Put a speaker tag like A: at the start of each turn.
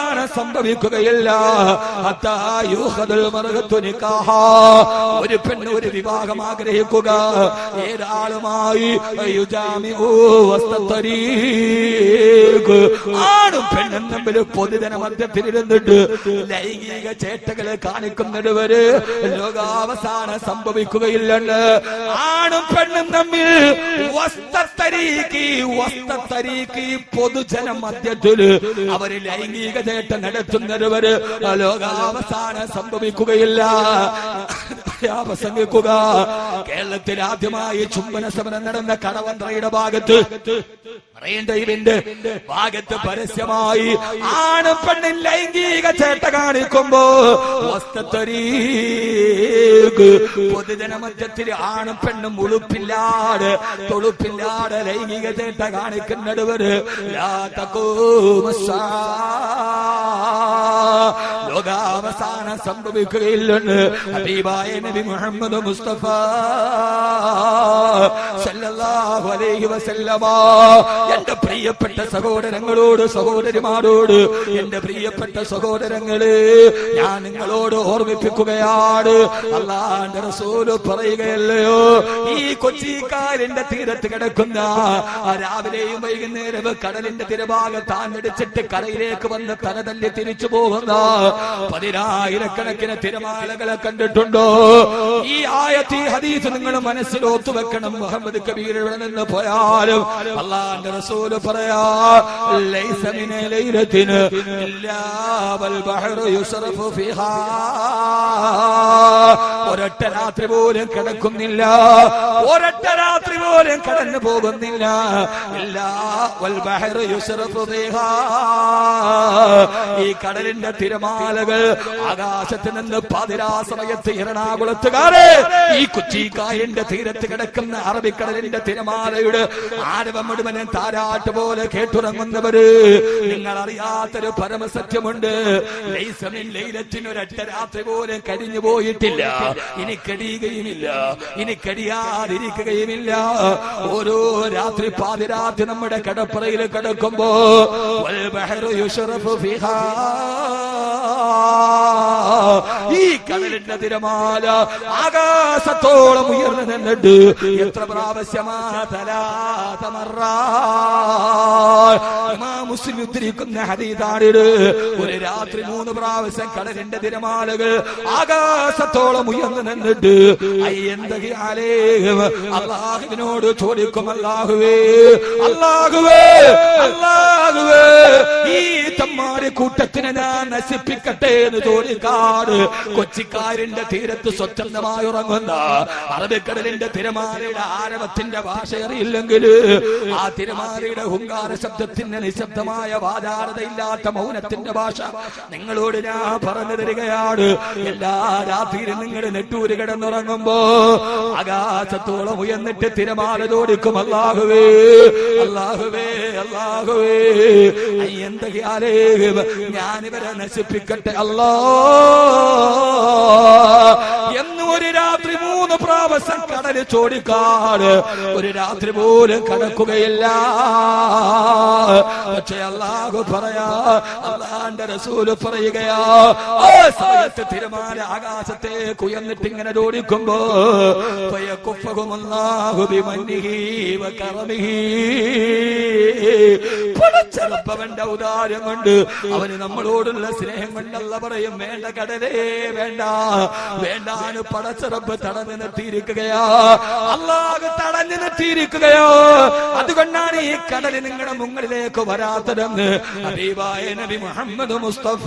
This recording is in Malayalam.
A: അവസാനം സംഭവിക്കുകയില്ല. ഒരു പെണ്ണ് ഒരു വിവാഹം ആഗ്രഹിക്കുക ഏതാളുമായി. ആണും പെണ്ണും തമ്മിൽ പൊതുജന മധ്യത്തിലിരുന്നിട്ട് ലൈംഗിക ചേട്ടകളെ കാണിക്കുന്നത് വരെ ലോകാവസാനം സംഭവിക്കുകയില്ലെന്ന് ആണും പെണ്ണും തമ്മിൽ വസ്തത്തരീഖി, വസ്തത്തരീഖി പൊതുജന മധ്യത്തിൽ അവർ ലൈംഗിക ചേട്ട നടത്തുന്നവര് വരെ ലോകാവസാനം സംഭവിക്കുകയില്ല. പ്രസംഗിക്കുക കേരളത്തിൽ ആദ്യമായി ചുംബന സമരം നടന്ന കടവന്ത്രയുടെ ഭാഗത്ത് ഇതിന്റെ ഭാഗത്ത് പരസ്യമായി ആണ് പെണ്ണിൽ ലൈംഗിക ചേട്ട കാണിക്കുമ്പോ പൊതുജന മധ്യത്തിൽ ആണും പെണ്ണും ഉളുപ്പില്ലാട് തൊളുപ്പില്ലാട് ലൈംഗിക ചേട്ട കാണിക്കുന്നവര് വരെ ലോകാവസാനം സംഭവിക്കുകയില്ലെന്ന് ഹബീബായ നബി മുഹമ്മദ് മുസ്തഫ സല്ലല്ലാഹു അലൈഹി വസല്ലമ. എന്റെ പ്രിയപ്പെട്ട സഹോദരങ്ങളോട് സഹോദരിമാരോട് എന്റെ പ്രിയപ്പെട്ട സഹോദരങ്ങളെ ഞാൻ നിങ്ങളോട് ഓർമ്മിപ്പിക്കുകയാണ്. അള്ളാന്റെ റസൂൽ പറയുകയല്ലയോ? ഈ കൊച്ചിക്കാരന്റെ തീരത്ത് കിടക്കുന്ന രാവിലെയും വൈകുന്നേരവും കടലിന്റെ തിരഭാഗം അടിച്ചിട്ട് കരയിലേക്ക് വന്ന് തല തല്ലി തിരിച്ചു പോകുന്ന പതിനായിരക്കണക്കിന് തിരമാലകളെ കണ്ടിട്ടുണ്ടോ? ഈ ആയത്തി ഹദീസ് നിങ്ങൾ മനസ്സിൽ ഓത്തുവെക്കണം മുഹമ്മദ് കബീർ ഇവിടെ നിന്ന് പോയാലും അള്ളാന്റെ റസൂൽ പറയാ ഒരൊറ്റ രാത്രി പോലും കിടക്കുന്നില്ല ഒരൊറ്റ രാത്രി പോലും കടന്നു പോകുന്നില്ല. ഈ കടലിന്റെ തിരമാലകൾ ആകാശത്ത് നിന്ന് പാതിരാ സമയത്ത് എറണാകുളത്തുകാരെ ഈ കൊച്ചിക്കായന്റെ തീരത്ത് കിടക്കുന്ന അറബിക്കടലിന്റെ തിരമാലയുടെ ആരവം മുഴുവനും താരാട്ട് പോലെ കേട്ടുറങ്ങുന്നവര്. നിങ്ങൾ അറിയാത്തൊരു പരമസത്യമുണ്ട്. ലൈസമിൻ ലൈലത്തിന് ഒരൊറ്റ രാത്രി പോലും കഴിഞ്ഞു പോയിട്ടില്ല. ഇനി കടിയുകയുമില്ല ഇനി കടിയാതിരിക്കുകയുമില്ല. ഓരോ രാത്രി പാതിരാത്രി നമ്മുടെ കടപ്പുറയിൽ കിടക്കുമ്പോൾ ഫിഹാ. ഈ കടലിന്റെ തിരമാല ആകാശത്തോളം ഉയർന്നു നിന്നിട്ട് എത്ര പ്രാവശ്യമാ മുസ്ലിം ഉദ്ധരിക്കുന്ന ഹരീതാണിത് ഒരു രാത്രി മൂന്ന് പ്രാവശ്യം കടലിന്റെ തിരമാലകൾ ആകാശത്തോളം ഉയർന്നു നിന്നിട്ട് അള്ളാഹുവിനോട് ചോദിക്കും അല്ലാഹുവേ അല്ലാഹുവേ ഈ തമ്മാരി കൂട്ടത്തിനെ ഞാൻ നശിപ്പിക്കട്ടെ എന്ന് ചോദിക്കാട് കൊച്ചിക്കാരിന്റെ തീരത്ത് സ്വച്ഛന്തമായി ഉറങ്ങുന്ന അറബിക്കടലിന്റെ തിരമാലയുടെ ആരവത്തിന്റെ ഭാഷ അറിയില്ലെങ്കിൽ ആ തിരമാലയുടെ ഹുങ്കാര ശബ്ദത്തിന്റെ നിശബ്ദമായ വാചാരതയില്ലാത്ത മൗനത്തിന്റെ ഭാഷ നിങ്ങളോട് ഞാൻ പറഞ്ഞു തരികയാണ്. എല്ലാ രാത്രിയിലും നിങ്ങൾ നെട്ടൂര് കിടന്നുറങ്ങുമ്പോ ആകാശത്തോളം ഉയർന്നിട്ട് തിരമാല ചോദിക്കും. അല്ലാഹുവേ അല്ലാഹുവേ അല്ലാഹുവേ. ഞാനിവരെ നശിപ്പിക്കട്ടെ അല്ലോ എന്ന് ഒരു രാത്രി മൂന്ന് കടൽ ചോടിക്കാട്. ഒരു രാത്രി പോലും കടക്കുകയില്ല. പക്ഷെ അള്ളാഹു പറയാ അള്ളാന്റെ റസൂൽ പറയുകയാ ആ സമയത്ത് തിരുമാല ആകാശത്തെ കുയന്നിട്ട് ഇങ്ങനെ വകറമിഹി. പടച്ചറപ്പവന്റെ ഔദാര്യം കൊണ്ട് അവന് നമ്മളോടുള്ള സ്നേഹം കൊണ്ടല്ല പറയും വേണ്ട കടലേ വേണ്ട വേണ്ടാന് പടച്ചറപ്പ് തടഞ്ഞു നിർത്തിയിരിക്കുകയാ അള്ളാഹ് തടഞ്ഞു നിർത്തിയിരിക്കുകയോ അതുകൊണ്ടാണ് ഈ കടൽ നിങ്ങളുടെ മുങ്ങളിലേക്ക് വരാത്തതെന്ന് നബി മുഹമ്മദ് മുസ്തഫ.